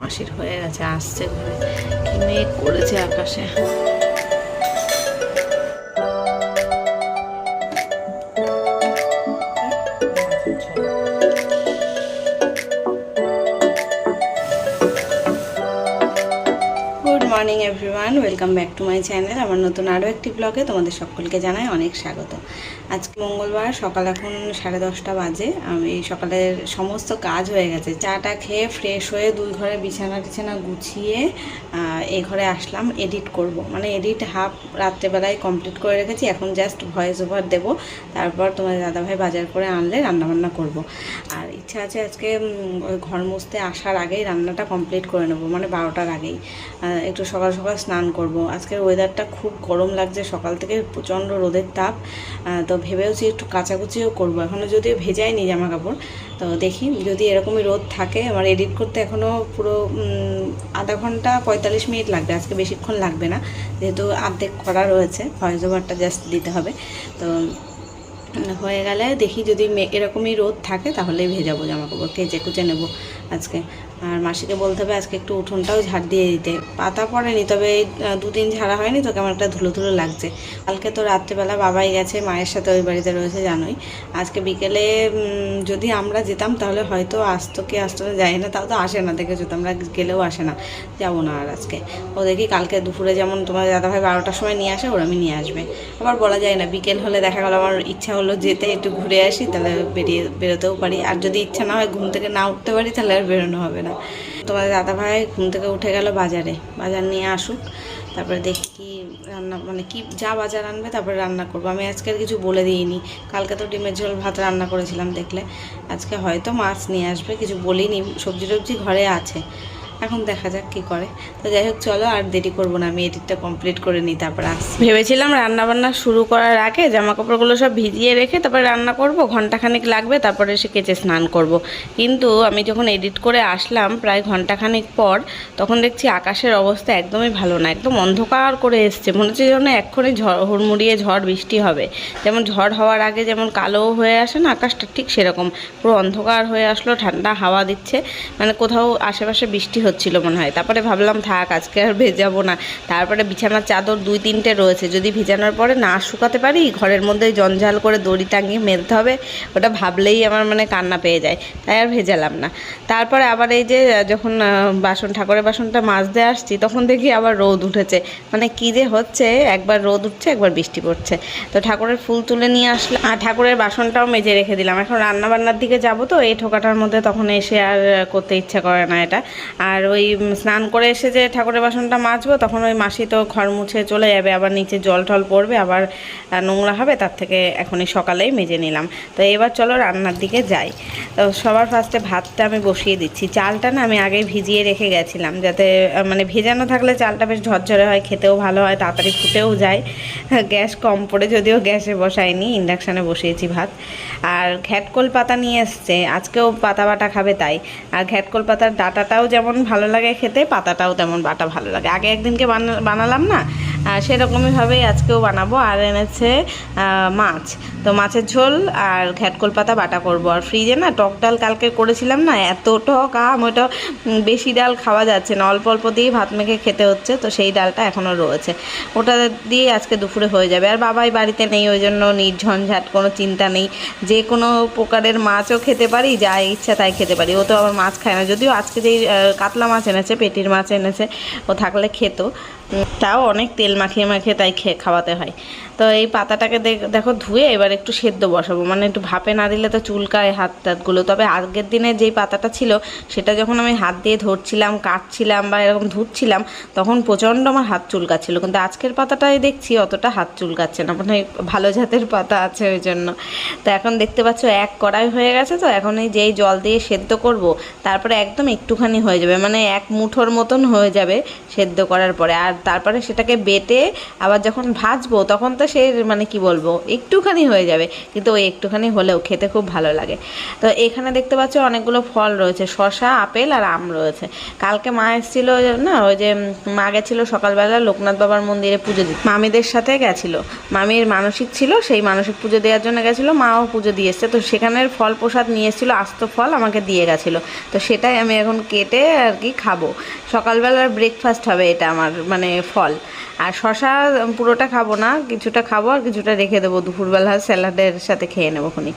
মাসির হয়ে গেছে, আসছে ঘরে। মেঘ করেছে আকাশে। Morning everyone welcome back to my channel আমার নতুন আরও একটি ব্লগে তোমাদের সকলকে জানাই অনেক স্বাগত। আজকে মঙ্গলবার সকাল এখন সাড়ে দশটা বাজে। আমি সকালের সমস্ত কাজ হয়ে গেছে। চাটা খেয়ে ফ্রেশ হয়ে দুই ঘরে বিছানা টিছানা গুছিয়ে এই ঘরে আসলাম এডিট করব। মানে এডিট হাফ রাত্রেবেলায় কমপ্লিট করে রেখেছি। এখন জাস্ট ভয়েস ওভার দেবো। তারপর তোমার দাদাভাই বাজার করে আনলে রান্নাবান্না করব। আর ইচ্ছা আছে আজকে ঘর মুছতে আসার আগেই রান্নাটা কমপ্লিট করে নেব। মানে বারোটার আগেই। একটু সকাল সকাল স্নান করব। আজকের ওয়েদারটা খুব গরম লাগছে। সকাল থেকে প্রচণ্ড রোদের তাপ। তো তো ভেবেওছি একটু কাচাকুচিও করব। এখনও যদিও ভেজাইনি জামা কাপড় তো দেখি যদি এরকমই রোদ থাকে, আমার এডিট করতে এখনও পুরো আধা ঘণ্টা পঁয়তাল্লিশ মিনিট লাগবে, আজকে বেশিক্ষণ লাগবে না। যেহেতু অর্ধেক করা রয়েছে ভয়েস ওভারটা জাস্ট দিতে হবে। তো হয়ে গেলে দেখি যদি এরকমই রোদ থাকে, তাহলেই ভেজাবো জামা কাপড় কেচে কুচে নেব আজকে। আর মাসিকে বলতে হবে আজকে একটু উঠোনটাও ঝাড় দিয়ে দিতে। পাতা পড়েনি, তবে এই দুদিন ঝাড়া হয়নি তো কেমন একটা ধুলো ধুলো লাগছে। কালকে তো রাত্রেবেলা বাবাই গেছে, মায়ের সাথে ওই বাড়িতে রয়েছে, জানোই। আজকে বিকেলে যদি আমরা যেতাম তাহলে হয়তো আসতো কি আসতো না যাই না, তাও তো আসে না, দেখেছ তো, আমরা গেলেও আসে না, যাব না আর আজকে। ও দেখি কালকে দুপুরে যেমন তোমার দাদাভাই বারোটার সময় নিয়ে আসে, ওরা আমি নিয়ে আসবে। আবার বলা যায় না, বিকেল হলে দেখা গেলো আমার ইচ্ছা হলো যেতে, একটু ঘুরে আসি, তাহলে বেরিয়ে, বেরোতেও পারি। আর যদি ইচ্ছা না হয় ঘুম থেকে না উঠতে পারি, তাহলে আর বেরোনো হবে না। তোমার দাদাভাই ঘুম থেকে উঠে গেল বাজারে। বাজার নিয়ে আসুক, তারপরে দেখি কি রান্না মানে কি, যা বাজার আনবে তারপরে রান্না করব। আমি আজকে আর কিছু বলে দিইনি। কালকে তো ডিমের ঝোল, ভাত রান্না করেছিলাম দেখলে। আজকে হয়তো মাছ নিয়ে আসবে, কিছু বলিনি। সবজি টবজি ঘরে আছে। এখন দেখা যাক কি করে। তো যাই হোক, চলো আর দেরি করব না, আমি এডিটটা কমপ্লিট করে নিই, তারপর আসছি। ভেবেছিলাম রান্না বান্না শুরু করার আগে জামা কাপড়গুলো সব ভিজিয়ে রেখে তারপরে রান্না করব, ঘন্টাখানিক লাগবে, তারপরে এসে কেচে স্নান করব। কিন্তু আমি যখন এডিট করে আসলাম প্রায় ঘন্টাখানিক পর, তখন দেখছি আকাশের অবস্থা একদমই ভালো না, একদম অন্ধকার করে এসছে, মনে হচ্ছে যেন এক্ষুনি ঝড়, হুড়মুড়িয়ে ঝড় বৃষ্টি হবে। যেমন ঝড় হওয়ার আগে যেমন কালো হয়ে আসে না আকাশটা, ঠিক সেরকম, পুরো অন্ধকার হয়ে আসলো, ঠান্ডা হাওয়া দিচ্ছে মানে কোথাও আশেপাশে বৃষ্টি হচ্ছিল মনে হয়। তারপরে ভাবলাম, থাক, আজকে আর ভেজাবো না। তারপরে বিছানার চাদর দুই তিনটে রয়েছে। যদি ভিজানোর পরে না শুকাতে পারি, ঘরের মধ্যে জঞ্জাল করে দড়ি টাঙিয়ে মেলতে হবে, ওটা ভাবলেই আমার মানে কান্না পেয়ে যায়। তাই আর ভেজালাম না। তারপরে আবার এই যে, যখন বাসন, ঠাকুরের বাসনটা মাজতে আসছি, তখন দেখি আবার রোদ উঠেছে। মানে কি যে হচ্ছে, একবার রোদ উঠছে, একবার বৃষ্টি পড়ছে। তো ঠাকুরের ফুল তুলে নিয়ে আসলাম। আর ঠাকুরের বাসনটাও মেজে রেখে দিলাম। এখন রান্নাবান্নার দিকে যাব তো, এই ঠোকাটার মধ্যে তখন এসে আর করতে ইচ্ছা করে না এটা। আর ওই স্নান করে এসে যে ঠাকুরের বাসনটা মাজবো, তখন ওই মাসি তো ঘর মুছে চলে যাবে, আবার নিচে জল টল পড়বে, আবার নোংরা হবে, তার থেকে এখনই সকালেই মেজে নিলাম। তো এবার চলো রান্নার দিকে যাই। তো সবার ফার্স্টে ভাতটা আমি বসিয়ে দিচ্ছি। চালটা না আমি আগেই ভিজিয়ে রেখে গেছিলাম, যাতে মানে ভেজানো থাকলে চালটা বেশ ঝরঝরে হয়, খেতেও ভালো হয়, তাড়াতাড়ি ফুটেও যায়। গ্যাস কম পড়ে, যদিও গ্যাসে বসাইনি ইন্ডাকশানে বসিয়েছি ভাত। আর ঘ্যাটকোল পাতা নিয়ে এসছে। আজকেও পাতা বাটা খাবে তাই। আর ঘ্যাটকোল পাতার ডাটাটাও যেমন ভালো লাগে খেতে, পাতাটাও তেমন বাটা ভালো লাগে। আগে একদিনকে বানা- বানালাম না সেরকমইভাবেই আজকেও বানাবো। আর এনেছে মাছ। তো মাছের ঝোল আর ঘ্যাটকোল পাতা বাটা করব। আর ফ্রিজে না টক ডাল কালকে করেছিলাম না, এত টক আম ওইটা বেশি ডাল খাওয়া যাচ্ছে না। অল্প অল্প দিয়েই ভাত মেখে খেতে হচ্ছে, তো সেই ডালটা এখনও রয়েছে। ওটা দিয়ে আজকে দুপুরে হয়ে যাবে। আর বাবাই বাড়িতে নেই, ওই জন্য নির্ঝঞ্ঝাট, কোনো চিন্তা নেই। যে কোনো প্রকারের মাছও খেতে পারি যা ইচ্ছা তাই খেতে পারি। ও তো আবার মাছ খায় না। যদিও আজকে যেই কাতলা মাছ এনেছে, পেটির মাছ এনেছে, ও থাকলে খেত। তাও অনেক তেল মাখিয়ে মাখিয়ে তাই খেয়ে খাওয়াতে হয়। তো এই পাতাটাকে দেখ- ধুয়ে এবার একটু সেদ্ধ বসাবো। মানে একটু ভাপে না দিলে তো চুলকায় হাত টাতগুলো। তবে আগের দিনে যেই পাতাটা ছিল, সেটা যখন আমি হাত দিয়ে ধরছিলাম, কাটছিলাম বা এরকম ধুচ্ছিলাম, তখন প্রচণ্ড আমার হাত চুলকাচ্ছিল। কিন্তু আজকের পাতাটাই দেখছি অতটা হাত চুলকাচ্ছে না। মানে ভালো জাতের পাতা আছে ওই জন্য। তো এখন দেখতে পাচ্ছ এক কড়াই হয়ে গেছে তো। এখন এই যেই জল দিয়ে সেদ্ধ করব, তারপরে একদম একটুখানি হয়ে যাবে। মানে এক মুঠোর মতন হয়ে যাবে সেদ্ধ করার পরে। আর তারপরে সেটাকে বেটে আবার যখন ভাজবো, তখন তো সে মানে কি বলব, একটুখানি হয়ে যাবে। কিন্তু ওই একটুখানি হলেও খেতে খুব ভালো লাগে। তো এখানে দেখতে পাচ্ছ অনেকগুলো ফল রয়েছে শশা আপেল আর আম রয়েছে। কালকে মা এসেছিল না, ওই যে মা গেছিল সকালবেলা লোকনাথ বাবার মন্দিরে পুজো দিতে। মামিদের সাথে গেছিল। মামির মানসিক ছিল, সেই মানসিক পুজো দেওয়ার জন্য গেছিল, মাও পুজো দিয়ে তো সেখানের ফল প্রসাদ নিয়ে এসেছিল, আস্ত ফল আমাকে দিয়ে গেছিল। তো সেটাই আমি এখন কেটে আর কি খাব। সকালবেলার ব্রেকফাস্ট হবে এটা আমার মানে ফল। আর শশা পুরোটা খাব না, কিছুটা খাব আর কিছুটা রেখে দেবো। দুপুরবেলা স্যালাডের সাথে খেয়ে নেব খুনি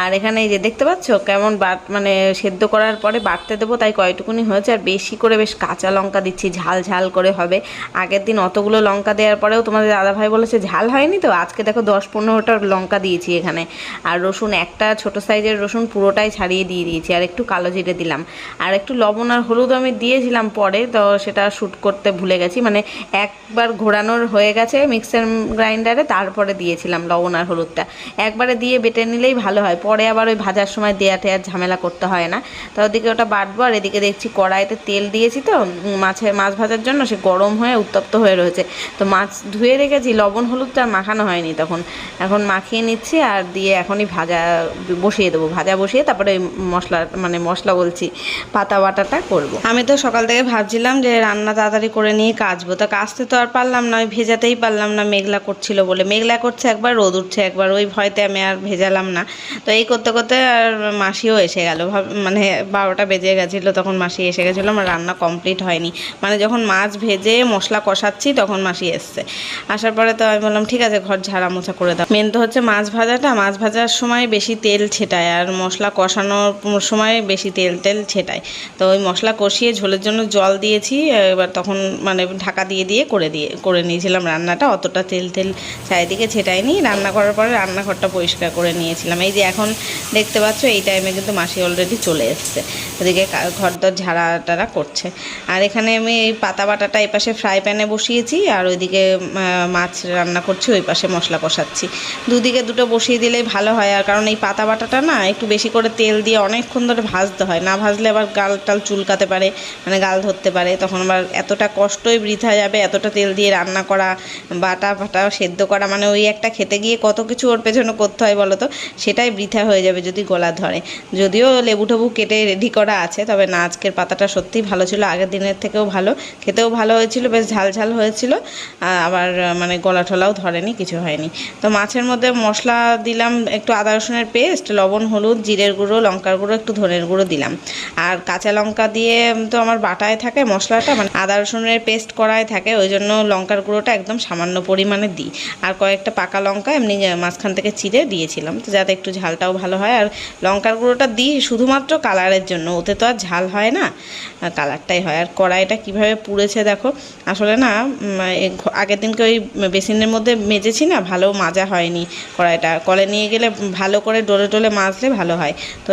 আর এখানে এই যে দেখতে পাচ্ছ, কেমন বাট মানে সেদ্ধ করার পরে বাটতে দেবো, তাই কয়টুকুনি হয়েছে। আর বেশি করে বেশ কাঁচা লঙ্কা দিচ্ছি, ঝাল ঝাল করে হবে। আগের দিন অতগুলো লঙ্কা দেওয়ার পরেও তোমাদের দাদাভাই বলেছে, ঝাল হয়নি তো? আজকে দেখো দশ পনেরোটা লঙ্কা দিয়েছি এখানে। আর রসুন, একটা ছোট সাইজের রসুন পুরোটাই ছাড়িয়ে দিয়ে দিয়েছি। আর একটু কালো জিরে দিলাম। আর একটু লবণ আর হলুদ আমি দিয়েছিলাম পরে, তো সেটা শ্যুট করতে ভুলে গেছি। মানে একবার ঘোরানোর হয়ে গেছে মিক্সার গ্রাইন্ডারে, তারপরে দিয়েছিলাম লবণ আর হলুদটা। একবারে দিয়ে বেটে নিলেই ভালো হয়, পরে আবার ওই ভাজার সময় দেয়া টেয়ার ঝামেলা করতে হয় না। তো ওদিকে ওটা বাটবো আর এদিকে দেখছি কড়াইতে তেল দিয়েছি তো মাছে, মাছ ভাজার জন্য সে গরম হয়ে উত্তপ্ত হয়ে রয়েছে। তো মাছ ধুয়ে রেখেছি, লবণ হলুদটা মাখানো হয়নি তখন। এখন মাখিয়ে নিচ্ছি আর দিয়ে এখনই ভাজা বসিয়ে দেবো, ভাজা বসিয়ে তারপরে ওই মশলা মানে মশলা বলছি, পাতা বাটাটা করব। আমি তো সকাল থেকে ভাবছিলাম যে রান্না তাড়াতাড়ি করে নিয়ে কাচবো তা কাচতে তো আর পারলাম না, ওই ভেজাতেই পারলাম না, মেঘলা করছিল বলে। মেঘলা করছে, একবার রোদ উঠছে, একবার ওই ভয়তে আমি আর ভেজালাম না। তো এই করতে করতে আর মাসিও এসে গেল। মানে বারোটা বেজে গেছিল, তখন মাসি এসে গেছিল, আমার রান্না কমপ্লিট হয়নি। মানে যখন মাছ ভেজে মশলা কষাচ্ছি, তখন মাসি এসছে। আসার পরে তো আমি বললাম, ঠিক আছে, ঘর ঝাড়া মোছা করে দাও। মেন তো হচ্ছে মাছ ভাজাটা। মাছ ভাজার সময় বেশি তেল ছেটায়, আর মশলা কষানোর সময় বেশি তেল তেল ছেটায়। তো ওই মশলা কষিয়ে ঝোলের জন্য জল দিয়েছি, এবার তখন মানে ঢাকা দিয়ে দিয়ে করে দিয়ে, করে নিয়েছিলাম রান্নাটা। অতটা তেল তেল চারিদিকে ছেটাইনি রান্না করার পরে রান্নাঘরটা পরিষ্কার করে নিয়েছিলাম। এই যে এখন দেখতে পাচ্ছ, এই টাইমে কিন্তু মাসি অলরেডি চলে এসছে। ওদিকে কা- ঘরদর ঝাড়া টাড়া করছে। আর এখানে আমি এই পাতা বাটাটা এই পাশে ফ্রাই প্যানে বসিয়েছি। আর ওইদিকে মাছ রান্না করছি, ওই পাশে মশলা কষাচ্ছি। দুদিকে দুটো বসিয়ে দিলেই ভালো হয়। আর কারণ এই পাতা বাটাটা না, একটু বেশি করে তেল দিয়ে অনেকক্ষণ ধরে ভাজতে হয়। না ভাজলে আবার গাল টাল চুলকাতে পারে মানে গাল ধরতে পারে। তখন আবার এতটা কষ্টই বৃথা যাবে, এতটা তেল দিয়ে রান্না করা, বাটা ফাটা সেদ্ধ করা মানে ওই একটা খেতে গিয়ে কত কিছু ওর পেছনে করতে হয় বলো তো? সেটাই বৃথা হয়ে যাবে যদি গলা ধরে। যদিও লেবু টেবু কেটে রেডি করা আছে, তবে না, আজকের পাতাটা সত্যিই ভালো ছিল, আগের দিনের থেকেও ভালো। খেতেও ভালো হয়েছিল, বেশ ঝাল ঝাল হয়েছিল। আবার মানে গলা টলাও ধরেনি, কিছু হয়নি। তো মাছের মধ্যে মশলা দিলাম, একটু আদা রসুনের পেস্ট, লবণ, হলুদ, জিরের গুঁড়ো, লঙ্কার গুঁড়ো, একটু ধনের গুঁড়ো দিলাম। আর কাঁচা লঙ্কা দিয়ে তো আমার বাটায় থাকে মশলাটা মানে আদা রসুনের পেস্ট করায় থাকে, ওই জন্য লঙ্কার গুঁড়োটা একদম সামান্য পরিমাণে দিই। আর কয়েকটা পাকা লঙ্কা এমনি মাঝখান থেকে চিড়ে দিয়েছিলাম, তো যাতে একটু ঝালটাও ভালো হয়। আর লঙ্কার গুঁড়োটা দিই শুধুমাত্র কালারের জন্য, ওতে তো আর ঝাল হয় না কালারটাই হয়। আর কড়াইটা কীভাবে পুড়েছে দেখো, আসলে না আগের দিনকে ওই বেসিনের মধ্যে মেজেছি না, ভালো মাজা হয়নি কড়াইটা। কলে নিয়ে গেলে ভালো করে ডলে ডলে মাজলে ভালো হয়। তো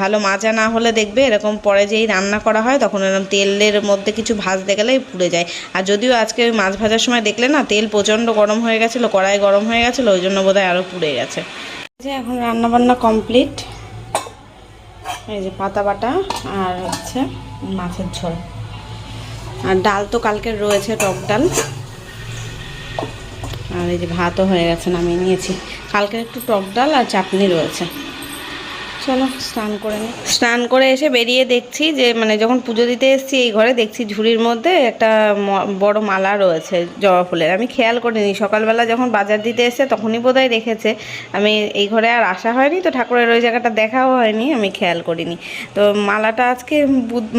ভালো মাজা না হলে দেখবে এরকম পরে যেই রান্না করা হয়, তখন এরকম তেলের মধ্যে কিছু ভাজতে গেলেই পুড়ে যায়। আর যদিও আজকে ওই মাছ ভাজার সময় দেখলে না, তেল প্রচণ্ড গরম হয়ে গেছিল, কড়াই গরম হয়ে গেছিল, ওই জন্য বোধহয় আরও পুড়ে গেছে। যে এখন রান্না বান্না কমপ্লিট। এই যে পাতা বাটা আর হচ্ছে মাছের ঝোল। আর ডাল তো কালকে রয়েছে, টক ডাল। আর এই যে ভাতও হয়ে গেছে, নামিয়ে নিয়েছি। কালকে একটু টক ডাল আর চাটনি রয়েছে। চলো, স্নান করে নিই স্নান করে এসে বেরিয়ে দেখছি যে মানে যখন পুজো দিতে এসেছি এই ঘরে, দেখছি ঝুড়ির মধ্যে একটা বড় মালা রয়েছে জবা ফুলের। আমি খেয়াল করিনি, সকালবেলা যখন বাজার দিতে এসে তখনই বোধহয় রেখেছে। আমি এই ঘরে আর আসা হয়নি তো, ঠাকুরের ওই জায়গাটা দেখাও হয়নি, আমি খেয়াল করিনি। তো মালাটা আজকে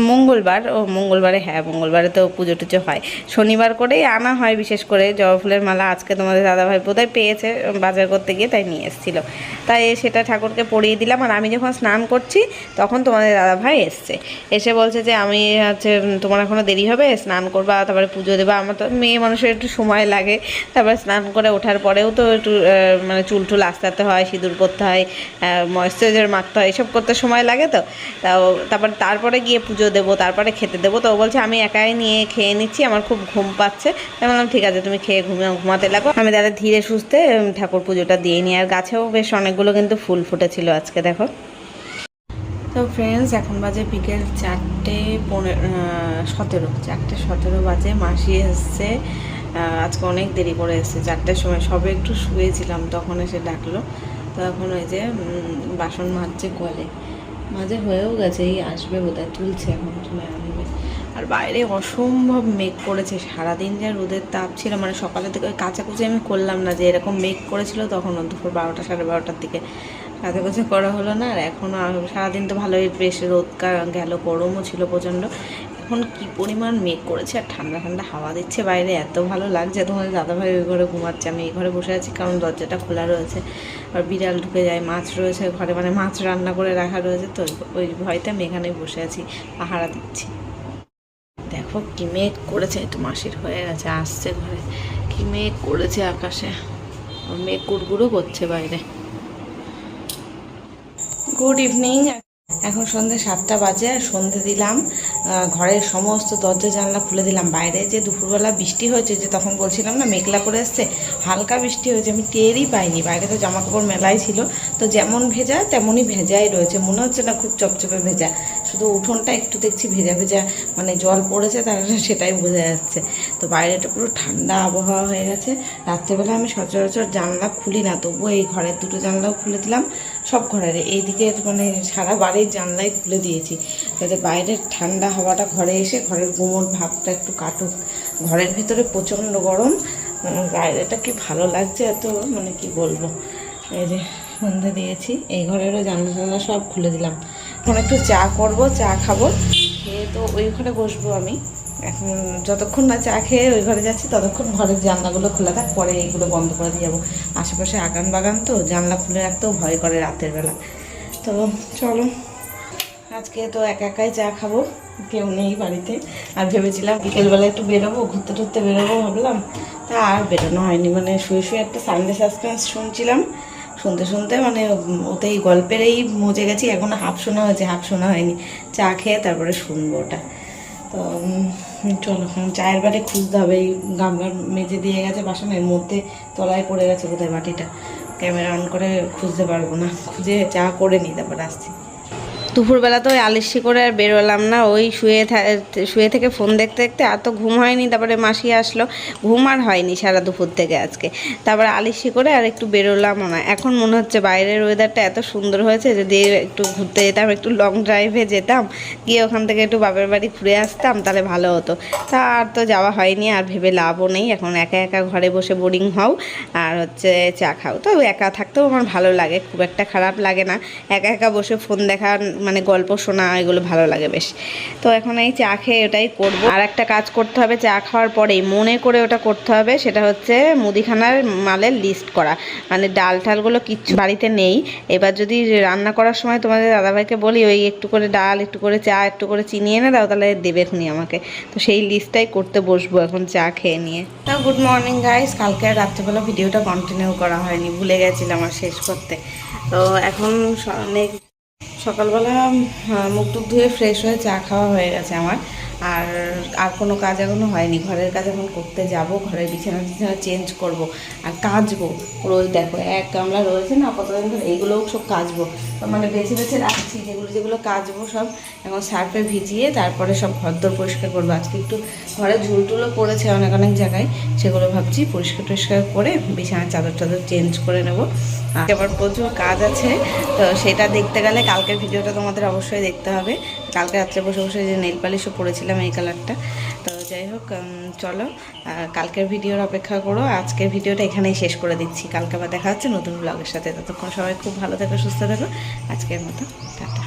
মঙ্গলবার, ও মঙ্গলবারে হ্যাঁ মঙ্গলবারে তো পুজো টুজো হয়। শনিবার করেই আনা হয় বিশেষ করে জবা ফুলের মালা, আজকে তোমাদের দাদাভাই বোধহয় পেয়েছে বাজার করতে গিয়ে তাই নিয়ে এসেছিল। তাই সেটা ঠাকুরকে পরিয়ে দিলাম, আর আমি যখন স্নান করছি, তখন তোমাদের দাদাভাই এসছে। এসে বলছে যে, আমি হচ্ছে তোমার এখনও দেরি হবে, স্নান করবা, তারপরে পুজো দেবা। আমার তো মেয়ে মানুষের একটু সময় লাগে, তারপরে স্নান করে ওঠার পরেও তো একটু মানে চুল টুল আস্তাতে হয়, সিঁদুর করতে হয় ময়েশ্চারাইজার মাখতে হয়, এসব করতে সময় লাগে তো। তাও তারপর, তারপরে গিয়ে পুজো দেবো, তারপরে খেতে দেবো। তো বলছে, আমি একাই নিয়ে খেয়ে নিচ্ছি, আমার খুব ঘুম পাচ্ছে। তাই বললাম, ঠিক আছে, তুমি খেয়ে ঘুমিয়ে, ঘুমাতে লাগো। আমি তাহলে ধীরে সুস্থে ঠাকুর পুজোটা দিয়ে নিই। আর গাছেও বেশ অনেকগুলো কিন্তু ফুল ফুটেছিল আজকে, দেখো। তো ফ্রেন্ডস এখন বাজে বিকেল চারটে পনেরো সতেরো। চারটে সতেরো বাজে, মাসি এসছে। আজকে অনেক দেরি করে এসেছে। চারটের সময় সবে একটু শুয়েছিলাম, তখন এসে ডাকলো। তো এখন ওই যে বাসন মাজছে কলে। মাঝে হয়েও গেছে, এই আসবে বোধহয়, তুলছে এখন তুলে আনবে আর বাইরে অসম্ভব মেঘ করেছে। সারাদিন যা রোদের তাপ ছিল মানে সকালের থেকে ওই কাচাকুচি আমি করলাম না, যে এরকম মেঘ করেছিল তখন দুপুর বারোটা, সাড়ে বারোটার দিকে। কাচাকুচি করা হলো না, আর এখন সারাদিন তো ভালোই বেশ রোদ গেল, গরমও ছিল প্রচণ্ড। এখন কি পরিমাণ মেঘ করেছে, আর ঠান্ডা ঠান্ডা হাওয়া দিচ্ছে বাইরে, এত ভালো লাগছে। তোমাদের দাদাভাই ওই ঘরে ঘুমাচ্ছে, আমি এই ঘরে বসে আছি কারণ দরজাটা খোলা রয়েছে। আর বিড়াল ঢুকে যায়, মাছ রয়েছে ঘরে মানে মাছ রান্না করে রাখা রয়েছে, তো ওই ভয়তে আমি এখানেই বসে আছি, পাহারা দিচ্ছি। দেখো কি মেঘ করেছে একটু মাসির হয়ে গেছে, আসছে ঘরে। কি মেঘ করেছে আকাশে। মেঘ গুড়গুড়ো করছে বাইরে। গুড ইভিনিং এখন সন্ধে সাতটা বাজে, আর সন্ধে দিলাম ঘরের সমস্ত দরজা জানলা খুলে দিলাম। বাইরে যে দুপুরবেলা বৃষ্টি হয়েছে, যে তখন বলছিলাম না, মেঘলা করে এসছে হালকা বৃষ্টি হয়েছে, আমি টেরই পাইনি। বাইরে তো জামা কাপড় মেলাই ছিল, তো যেমন ভেজা, তেমনই ভেজাই রয়েছে। মনে হচ্ছে না খুব চপচপে ভেজা। শুধু উঠোনটা একটু দেখছি ভেজা ভেজা মানে জল পড়েছে তার সেটাই বোঝা যাচ্ছে। তো বাইরেটা পুরো ঠান্ডা আবহাওয়া হয়ে গেছে। রাত্রেবেলা আমি সচরাচর জানলা খুলি না, তবুও এই ঘরের দুটো জানলাও খুলে দিলাম, সব ঘরের। এই দিকের মানে সারা বাড়ির জানলাই খুলে দিয়েছি, যাতে বাইরের ঠান্ডা হাওয়াটা ঘরে এসে ঘরের গুমোট ভাবটা একটু কাটুক। ঘরের ভিতরে প্রচণ্ড গরম বাইরেটা কি ভালো লাগছে এত? মানে কি বলব? এই যে সন্ধে দিয়েছি, এই ঘরেরও জানলা জানলা সব খুলে দিলাম। এখন একটু চা করব, চা খাব। খেয়ে তো ওই ঘরে বসবো আমি। এখন যতক্ষণ না চা খেয়ে ওই ঘরে যাচ্ছি, ততক্ষণ ঘরের জানলাগুলো খোলা থাক, পরে এইগুলো বন্ধ করে দিয়ে যাব। আশেপাশে আগান বাগান তো, জানলা খুলে রাখতেও ভয় করে রাতের বেলা। তো চলো। আজকে তো একা একাই চা খাব, কেউ নেই বাড়িতে। আর ভেবেছিলাম বিকেলবেলা একটু বেরোবো, ঘুরতে টুরতে বেরোবো ভাবলাম। তা আর বেরোনো হয়নি মানে শুয়ে শুয়ে একটা সানডে সাসপেন্স শুনছিলাম। শুনতে শুনতে মানে ওতেই গল্পের এই মজে গেছি, এখনও হাফ শোনা হয়েছে, হাফ শোনা হয়নি। চা খেয়ে তারপরে শুনব ওটা। তো চলো চায়ের বাটি খুঁজতে হবে, এই গামলার মেজে দিয়ে গেছে বাসনের মধ্যে, তলায় পড়ে গেছে বোধহয় বাটিটা। ক্যামেরা অন করে খুঁজতে পারব না, খুঁজে চা করে নিই, তারপর আসছি। দুপুরবেলা তো ওই আলিসি করে আর বেরোলাম না, ওই শুয়ে শুয়ে থেকে ফোন দেখতে দেখতে আর তো ঘুম হয়নি, তারপরে মাসি আসলো। ঘুম আর হয়নি সারা দুপুর থেকে আজকে। তারপরে আলিসি করে আর একটু বেরোলামও না। এখন মনে হচ্ছে বাইরের ওয়েদারটা এত সুন্দর হয়েছে, যদি একটু ঘুরতে যেতাম, একটু লং ড্রাইভে যেতাম, গিয়ে ওখান থেকে একটু বাপের বাড়ি ঘুরে আসতাম, তাহলে ভালো হতো। তা আর তো যাওয়া হয়নি, আর ভেবে লাভও নেই। এখন একা একা ঘরে বসে বোরিং হও, আর হচ্ছে চা খাও। তো একা থাকতেও আমার ভালো লাগে, খুব একটা খারাপ লাগে না। একা একা বসে ফোন দেখা মানে গল্প শোনা এগুলো ভালো লাগে বেশ। তো এখন এই চা খেয়ে ওটাই করব। আর একটা কাজ করতে হবে, চা খাওয়ার পরেই মনে করে ওটা করতে হবে, সেটা হচ্ছে মুদিখানার মালের লিস্ট করা। মানে ডাল ঠালগুলো কিচ্ছু বাড়িতে নেই। এবার যদি রান্না করার সময় তোমাদের দাদাভাইকে বলি, ওই একটু করে ডাল, একটু করে চা, একটু করে চিনি এনে দাও, তাহলে দেবে খুনি আমাকে। তো সেই লিস্টটাই করতে বসবো এখন চা খেয়ে নিয়ে। তা গুড মর্নিং গাইস কালকে রাত্রেবেলা ভিডিওটা কন্টিনিউ করা হয়নি, ভুলে গেছিলাম আর শেষ করতে। তো এখন অনেক সকালবেলা মুখ টুক ধুয়ে ফ্রেশ হয়ে চা খাওয়া হয়ে গেছে আমার। আর আর কোনো কাজ এখনও হয়নি। ঘরের কাজ এখন করতে যাব, ঘরের বিছানা টিছানা চেঞ্জ করব আর কাচবো। রোজ দেখো, এক গামলা রয়েছে না কতদিন ধরে এইগুলোও সব কাচবো। মানে বেছে বেছে রাখছি, যেগুলো যেগুলো কাচবো সব এখন সার্ফে ভিজিয়ে তারপরে সব ঘরদোর পরিষ্কার করব। আজকে একটু ঘরে ঝুল টুলও পড়েছে অনেক অনেক জায়গায়, সেগুলো ভাবছি পরিষ্কার টরিষ্কার করে বিছানার চাদর টাদর চেঞ্জ করে নেব। আবার প্রচুর কাজ আছে, তো সেটা দেখতে গেলে কালকের ভিডিওটা তোমাদের অবশ্যই দেখতে হবে। কালকে রাত্রে বসে বসে যে নেল পালিশও পরেছিলাম এই কালারটা তো যাই হোক চলো কালকের ভিডিওর অপেক্ষা করো। আজকের ভিডিওটা এখানেই শেষ করে দিচ্ছি। কালকে আবার দেখা হচ্ছে নতুন ব্লগের সাথে। ততক্ষণ সবাই খুব ভালো থেকো, সুস্থ থেকো। আজকের মতো, টাটা।